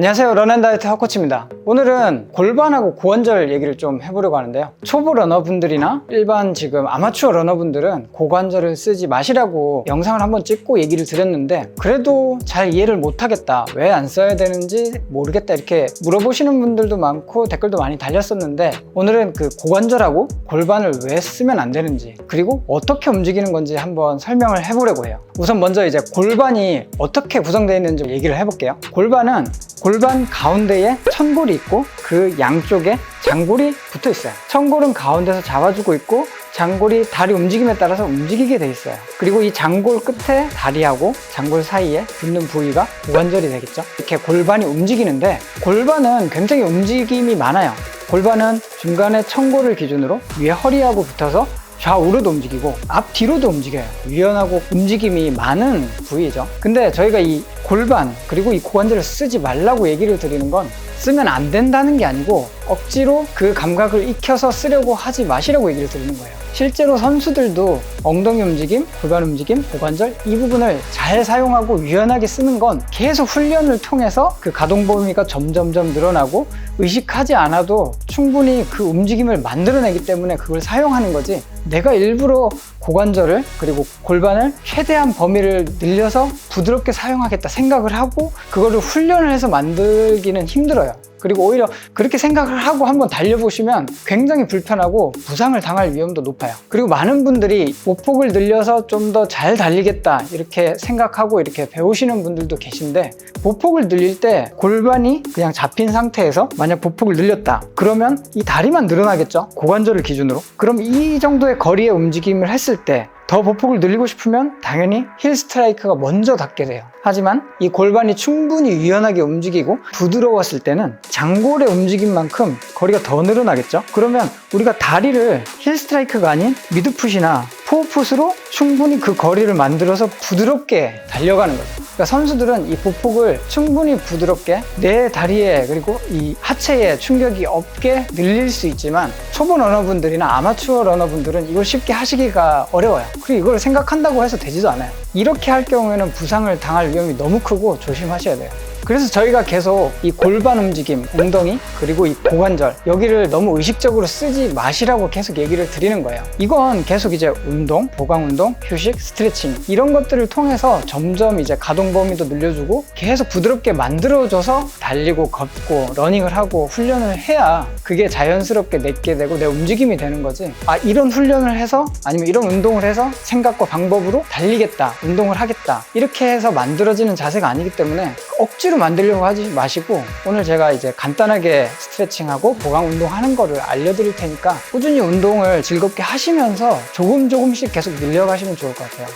안녕하세요. 런앤다이어트 핫코치입니다 오늘은 골반하고 고관절 얘기를 좀 해보려고 하는데요. 초보 러너분들이나 일반 지금 아마추어 러너분들은 고관절을 쓰지 마시라고 영상을 한번 찍고 얘기를 드렸는데 그래도 잘 이해를 못하겠다. 왜 안 써야 되는지 모르겠다 이렇게 물어보시는 분들도 많고 댓글도 많이 달렸었는데 오늘은 그 고관절하고 골반을 왜 쓰면 안 되는지 그리고 어떻게 움직이는 건지 한번 설명을 해보려고 해요. 우선 먼저 이제 골반이 어떻게 구성되어 있는지 얘기를 해볼게요. 골반은 골반 가운데에 천골이 있고 그 양쪽에 장골이 붙어 있어요. 천골은 가운데서 잡아주고 있고 장골이 다리 움직임에 따라서 움직이게 돼 있어요. 그리고 이 장골 끝에 다리하고 장골 사이에 붙는 부위가 고관절이 되겠죠. 이렇게 골반이 움직이는데 골반은 굉장히 움직임이 많아요. 골반은 중간에 천골을 기준으로 위에 허리하고 붙어서 좌우로도 움직이고 앞뒤로도 움직여요. 유연하고 움직임이 많은 부위죠. 근데 저희가 이 골반 그리고 이 고관절을 쓰지 말라고 얘기를 드리는 건 쓰면 안 된다는 게 아니고 억지로 그 감각을 익혀서 쓰려고 하지 마시라고 얘기를 드리는 거예요. 실제로 선수들도 엉덩이 움직임, 골반 움직임, 고관절 이 부분을 잘 사용하고 유연하게 쓰는 건 계속 훈련을 통해서 그 가동 범위가 점점점 늘어나고 의식하지 않아도 충분히 그 움직임을 만들어내기 때문에 그걸 사용하는 거지 내가 일부러 고관절을 그리고 골반을 최대한 범위를 늘려서 부드럽게 사용하겠다 생각을 하고 그거를 훈련을 해서 만들기는 힘들어요. 그리고 오히려 그렇게 생각을 하고 한번 달려보시면 굉장히 불편하고 부상을 당할 위험도 높아요. 그리고 많은 분들이 보폭을 늘려서 좀 더 잘 달리겠다 이렇게 생각하고 이렇게 배우시는 분들도 계신데 보폭을 늘릴 때 골반이 그냥 잡힌 상태에서 만약 보폭을 늘렸다 그러면 이 다리만 늘어나겠죠 고관절을 기준으로 그럼 이 정도의 거리의 움직임을 했을 때 더 보폭을 늘리고 싶으면 당연히 힐 스트라이크가 먼저 닿게 돼요. 하지만 이 골반이 충분히 유연하게 움직이고 부드러웠을 때는 장골의 움직임만큼 거리가 더 늘어나겠죠? 그러면 우리가 다리를 힐 스트라이크가 아닌 미드풋이나 포어풋으로 충분히 그 거리를 만들어서 부드럽게 달려가는 거죠. 그러니까 선수들은 이 보폭을 충분히 부드럽게 내 다리에 그리고 이 하체에 충격이 없게 늘릴 수 있지만 초보 러너분들이나 아마추어 러너분들은 이걸 쉽게 하시기가 어려워요. 그리고 이걸 생각한다고 해서 되지도 않아요. 이렇게 할 경우에는 부상을 당할 위험이 너무 크고 조심하셔야 돼요. 그래서 저희가 계속 이 골반 움직임, 엉덩이, 그리고 이 고관절, 여기를 너무 의식적으로 쓰지 마시라고 계속 얘기를 드리는 거예요. 이건 계속 이제 운동, 보강 운동, 휴식, 스트레칭, 이런 것들을 통해서 점점 이제 가동 범위도 늘려주고 계속 부드럽게 만들어줘서 달리고 걷고 러닝을 하고 훈련을 해야 그게 자연스럽게 내게 되고 내 움직임이 되는 거지. 아, 이런 훈련을 해서 아니면 이런 운동을 해서 생각과 방법으로 달리겠다, 운동을 하겠다. 이렇게 해서 만들어지는 자세가 아니기 때문에 억지로 만들려고 하지 마시고 오늘 제가 이제 간단하게 스트레칭하고 보강 운동하는 거를 알려드릴 테니까 꾸준히 운동을 즐겁게 하시면서 조금 조금씩 계속 늘려가시면 좋을 것 같아요.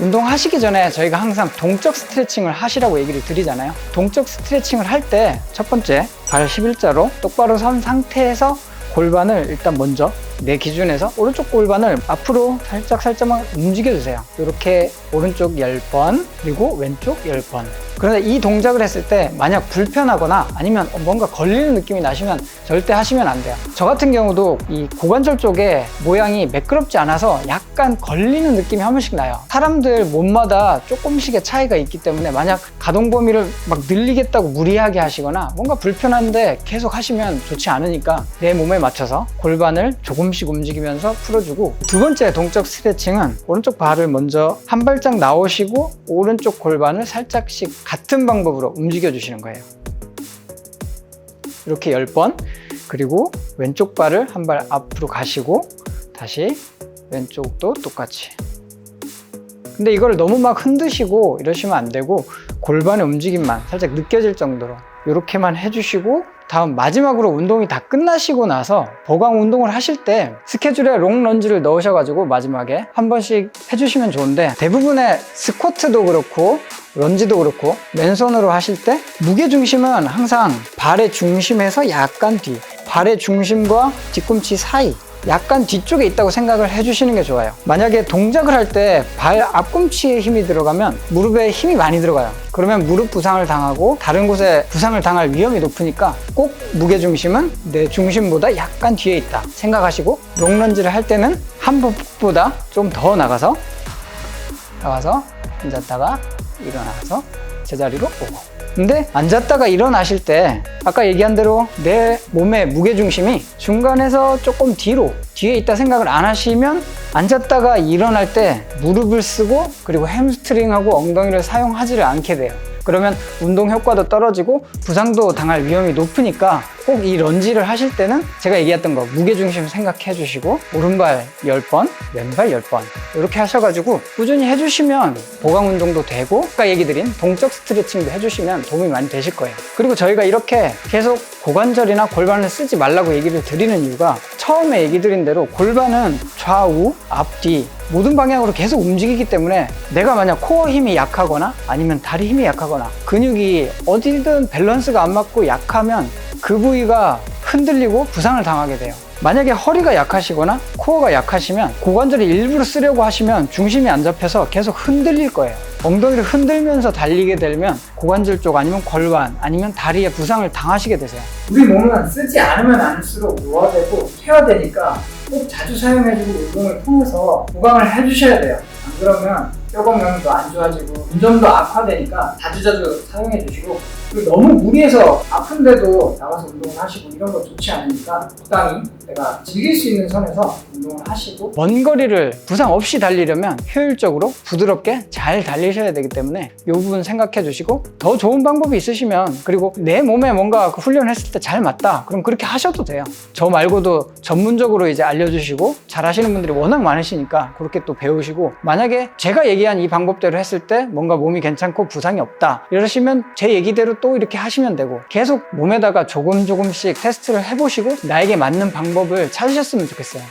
운동하시기 전에 저희가 항상 동적 스트레칭을 하시라고 얘기를 드리잖아요. 동적 스트레칭을 할 때 첫 번째 발 11자로 똑바로 선 상태에서 골반을 일단 먼저 내 기준에서 오른쪽 골반을 앞으로 살짝 살짝만 움직여 주세요. 이렇게 오른쪽 10번 그리고 왼쪽 10번. 그런데 이 동작을 했을 때 만약 불편하거나 아니면 뭔가 걸리는 느낌이 나시면 절대 하시면 안 돼요. 저 같은 경우도 이 고관절 쪽에 모양이 매끄럽지 않아서 약간 걸리는 느낌이 한 번씩 나요. 사람들 몸마다 조금씩의 차이가 있기 때문에 만약 가동 범위를 막 늘리겠다고 무리하게 하시거나 뭔가 불편한데 계속 하시면 좋지 않으니까 내 몸에 맞춰서 골반을 조금씩 움직이면서 풀어주고 두 번째 동적 스트레칭은 오른쪽 발을 먼저 한 발짝 나오시고 오른쪽 골반을 살짝씩 같은 방법으로 움직여 주시는 거예요. 이렇게 10번 그리고 왼쪽 발을 한 발 앞으로 가시고 다시 왼쪽도 똑같이 근데 이걸 너무 막 흔드시고 이러시면 안 되고 골반의 움직임만 살짝 느껴질 정도로 이렇게만 해주시고 다음 마지막으로 운동이 다 끝나시고 나서 보강 운동을 하실 때 스케줄에 롱런지를 넣으셔가지고 마지막에 한 번씩 해주시면 좋은데 대부분의 스쿼트도 그렇고 런지도 그렇고 맨손으로 하실 때 무게 중심은 항상 발의 중심에서 약간 뒤 발의 중심과 뒤꿈치 사이 약간 뒤쪽에 있다고 생각을 해주시는 게 좋아요. 만약에 동작을 할 때 발 앞꿈치에 힘이 들어가면 무릎에 힘이 많이 들어가요. 그러면 무릎 부상을 당하고 다른 곳에 부상을 당할 위험이 높으니까 꼭 무게 중심은 내 중심보다 약간 뒤에 있다 생각하시고 롱런지를 할 때는 한 번보다 좀 더 나가서 나가서 앉았다가 일어나서 제자리로 오고 근데 앉았다가 일어나실 때 아까 얘기한 대로 내 몸의 무게중심이 중간에서 조금 뒤로 뒤에 있다 생각을 안 하시면 앉았다가 일어날 때 무릎을 쓰고 그리고 햄스트링하고 엉덩이를 사용하지를 않게 돼요. 그러면 운동 효과도 떨어지고 부상도 당할 위험이 높으니까 꼭 이 런지를 하실 때는 제가 얘기했던 거 무게중심 생각해 주시고 오른발 10번, 왼발 10번 이렇게 하셔가지고 꾸준히 해주시면 보강 운동도 되고 아까 얘기 드린 동적 스트레칭도 해주시면 도움이 많이 되실 거예요. 그리고 저희가 이렇게 계속 고관절이나 골반을 쓰지 말라고 얘기를 드리는 이유가 처음에 얘기 드린 대로 골반은 좌우, 앞뒤 모든 방향으로 계속 움직이기 때문에 내가 만약 코어 힘이 약하거나 아니면 다리 힘이 약하거나 근육이 어디든 밸런스가 안 맞고 약하면 그 부위가 흔들리고 부상을 당하게 돼요. 만약에 허리가 약하시거나 코어가 약하시면 고관절을 일부러 쓰려고 하시면 중심이 안 잡혀서 계속 흔들릴 거예요. 엉덩이를 흔들면서 달리게 되면 고관절 쪽 아니면 골반 아니면 다리에 부상을 당하시게 되세요. 우리 몸은 쓰지 않으면 않을수록 노화되고 퇴화되니까 꼭 자주 사용해주고 운동을 통해서 보강을 해주셔야 돼요. 안 그러면 뼈 건강도 안 좋아지고 운전도 악화되니까 자주자주 사용해 주시고 그리고 너무 무리해서 아픈데도 나가서 운동을 하시고 이런 거 좋지 않으니까 적당히 내가 즐길 수 있는 선에서 운동을 하시고 먼 거리를 부상 없이 달리려면 효율적으로 부드럽게 잘 달리셔야 되기 때문에 이 부분 생각해 주시고 더 좋은 방법이 있으시면 그리고 내 몸에 뭔가 그 훈련했을 때 잘 맞다 그럼 그렇게 하셔도 돼요. 저 말고도 전문적으로 이제 알려주시고 잘 하시는 분들이 워낙 많으시니까 그렇게 또 배우시고 만약에 제가 얘기한 이 방법대로 했을 때 뭔가 몸이 괜찮고 부상이 없다. 이러시면 제 얘기대로 또 이렇게 하시면 되고 계속 몸에다가 조금 조금씩 테스트를 해보시고 나에게 맞는 방법을 찾으셨으면 좋겠어요